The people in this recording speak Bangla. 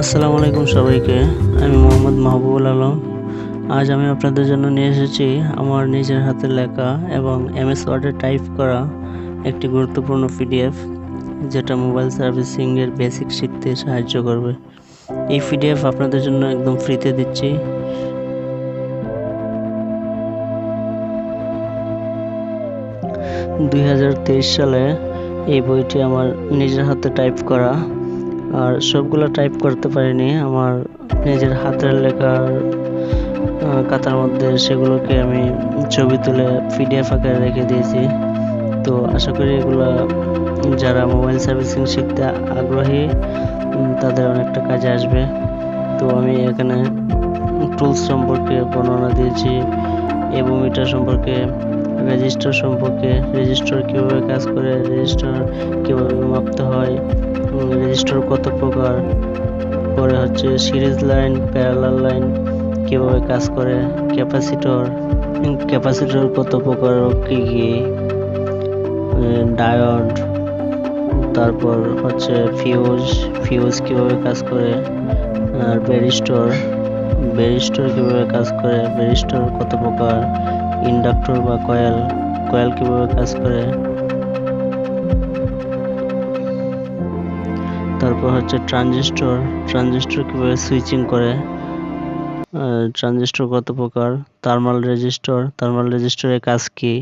আসসালামু আলাইকুম সবাইকে। আমি মোহাম্মদ মাহবুবুল আলম। আজ আমি আপনাদের জন্য নিয়ে এসেছি আমার নিজের হাতে লেখা এবং এমএস ওয়ার্ডে টাইপ করা একটি গুরুত্বপূর্ণ পিডিএফ যেটা মোবাইল সার্ভিসিংয়ের বেসিক শিখতে সাহায্য করবে। এই পিডিএফ আপনাদের জন্য একদম ফ্রিতে দিচ্ছি। দুই হাজার তেইশ সালে এই বইটি আমার নিজের হাতে টাইপ করা। আর সবগুলো টাইপ করতে পারিনি। আমার নিজের হাতের লেখার খাতার মধ্যে সেগুলোকে আমি ছবি তুলে পিডিএফ আকারে রেখে দিয়েছি। তো আশা করি এগুলো যারা মোবাইল সার্ভিসিং শিখতে আগ্রহী তাদের অনেকটা কাজে আসবে। তো আমি এখানে টুলস সম্পর্কে বর্ণনা দিয়েছি এবং এটা সম্পর্কে রেজিস্টার সম্পর্কে রেজিস্টার কীভাবে কাজ করে রেজিস্টার কীভাবে মাপতে হয় রেজিস্টার কত প্রকার, পরে হচ্ছে সিরিজ লাইন প্যারালাল লাইন কীভাবে কাজ করে ক্যাপাসিটর ক্যাপাসিটর কত প্রকার কী কী ডায়োড তারপর হচ্ছে ফিউজ ফিউজ কীভাবে কাজ করে, আর ব্যারিস্টর ব্যারিস্টর কীভাবে কাজ করে ব্যারিস্টর কত প্রকার ইন্ডাক্টর বা কয়েল কয়েল কীভাবে কাজ করে? তারপর হচ্ছে ট্রানজিস্টর ট্রানজিস্টর কীভাবে সুইচিং করে? ট্রানজিস্টর কত প্রকার? থার্মাল রেজিস্টর থার্মাল রেজিস্টরের কাজ কি?